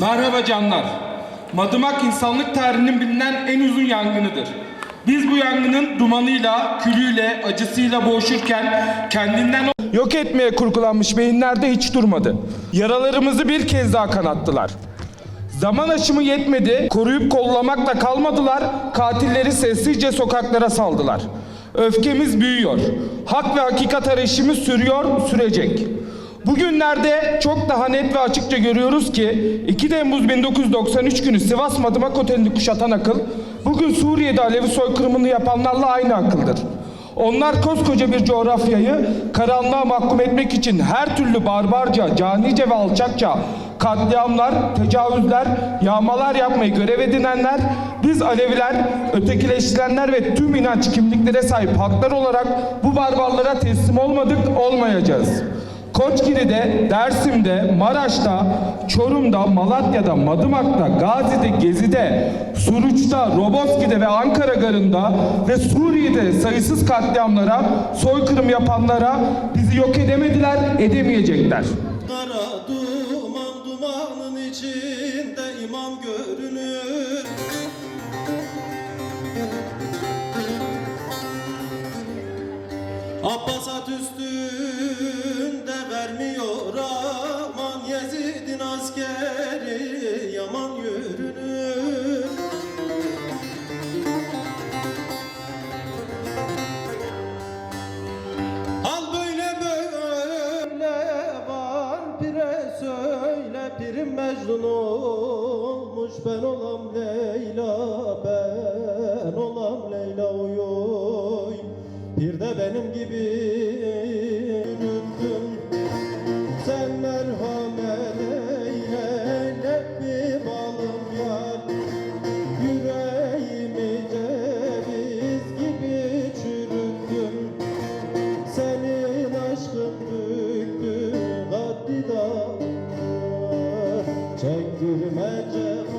Merhaba canlar. Madımak insanlık tarihinin bilinen en uzun yangınıdır. Biz bu yangının dumanıyla, külüyle, acısıyla boğuşurken kendinden yok etmeye kurgulanmış beyinler de hiç durmadı. Yaralarımızı bir kez daha kanattılar. Zaman aşımı yetmedi, koruyup kollamakla kalmadılar, katilleri sessizce sokaklara saldılar. Öfkemiz büyüyor. Hak ve hakikat arayışımız sürüyor, sürecek. Bugünlerde çok daha net ve açıkça görüyoruz ki 2 Temmuz 1993 günü Sivas Madımak Oteli'ni kuşatan akıl, bugün Suriye'de Alevi soykırımını yapanlarla aynı akıldır. Onlar koskoca bir coğrafyayı karanlığa mahkum etmek için her türlü barbarca, canice ve alçakça katliamlar, tecavüzler, yağmalar yapmayı görev edinenler, biz Aleviler, ötekileştirilenler ve tüm inanç kimliklere sahip halklar olarak bu barbarlara teslim olmadık, olmayacağız. Koçgiri'de, Dersim'de, Maraş'ta, Çorum'da, Malatya'da, Madımak'ta, Gazi'de, Gezi'de, Suruç'ta, Roboski'de ve Ankara Garı'nda ve Suriye'de sayısız katliamlara, soykırım yapanlara bizi yok edemediler, edemeyecekler. Abbas at üstünde vermiyor aman Yezid'in askeri yaman yürünür Al böyle böyle var pire söyle pirim mecnun olmuş ben olam ne Bir de benim gibi yürüttün Sen merhamet eyle bir balım yar? Yüreğimi ceviz gibi çürüttün. Senin aşkın büktü kaddi dağlar Çektirmece